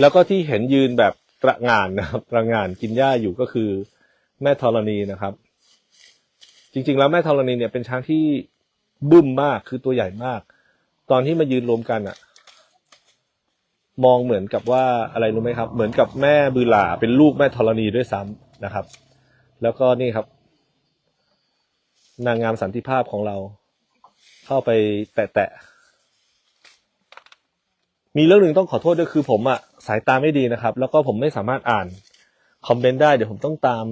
แล้วก็ที่เห็นยืนแบบตระงานนะครับตระงานกินหญ้าอยู่ก็คือแม่ธรณีนะครับ จริง ๆ แล้วแม่ธรณีเนี่ยเป็นช้างที่บึ้มมากคือตัวใหญ่มาก ตอนที่มายืนรวมกันอะมองเหมือนกับว่าอะไรรู้ไหมครับ เหมือนกับแม่บือหลาเป็นลูกแม่ธรณีด้วยซ้ำนะครับ แล้วก็นี่ครับ นางงามสันติภาพของเรา เข้าไปแตะๆมีเรื่องหนึ่งต้องขอโทษด้วยคือผมอะ สายตาไม่ดีนะครับ แล้วก็ผมไม่สามารถอ่านคอมเมนต์ได้เดี๋ยวผมต้องตาม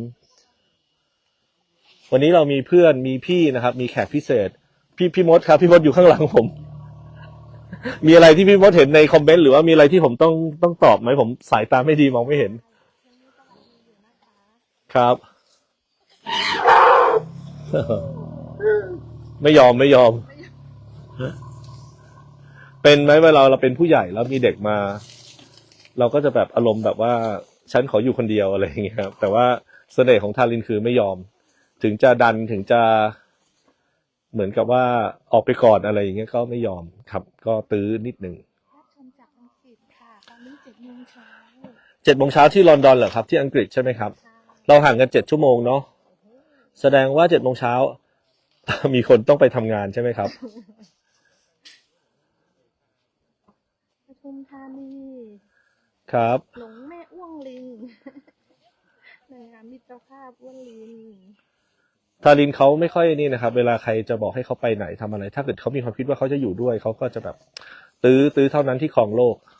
วันนี้เรามีเพื่อนมีพี่นะครับ มีแขกพิเศษ พี่พี่มดครับ พี่มดอยู่ข้างหลังผม มีอะไรที่พี่มดเห็นในคอมเมนต์หรือว่ามีอะไรที่ผมต้องต้องตอบไหมผมสายตาไม่ดีมองไม่เห็น ครับ ไม่ยอมไม่ยอม เป็นไหมเวลาเราเป็นผู้ใหญ่แล้วมีเด็กมา เราก็จะแบบอารมณ์แบบว่าฉันขออยู่คนเดียวอะไรอย่างเงี้ยครับแต่ว่าเสน่ห์ของทารินคือไม่ยอม ถึงจะดันถึงจะเหมือนกับว่าออกไปก่อนอะไรอย่างเงี้ยก็ไม่ยอมครับ ก็ตื้อนิดหนึ่งรับชมจากอังกฤษค่ะตอนนี้เจ็ดโมงเช้าเจ็ดโมงเช้าที่ลอนดอนเหรอครับ ที่อังกฤษใช่ไหมครับค่ะเราห่างกันเจ็ดชั่วโมงเนาะแสดงว่าเจ็ดโมงเช้า มีคนต้องไปทำงานใช่ไหมครับปทุมธานี ครับ หลงแม่อ้วงลิงนางงามมิตรภาพอ้วนลิงทารินเขาไม่ค่อยนี่นะครับ เวลาใครจะบอกให้เขาไปไหนทำอะไร ถ้าเกิดเขามีความคิดว่าเขาจะอยู่ด้วยเขาก็จะแบบ ตื้อตื้อเท่านั้นที่ครองโลกใ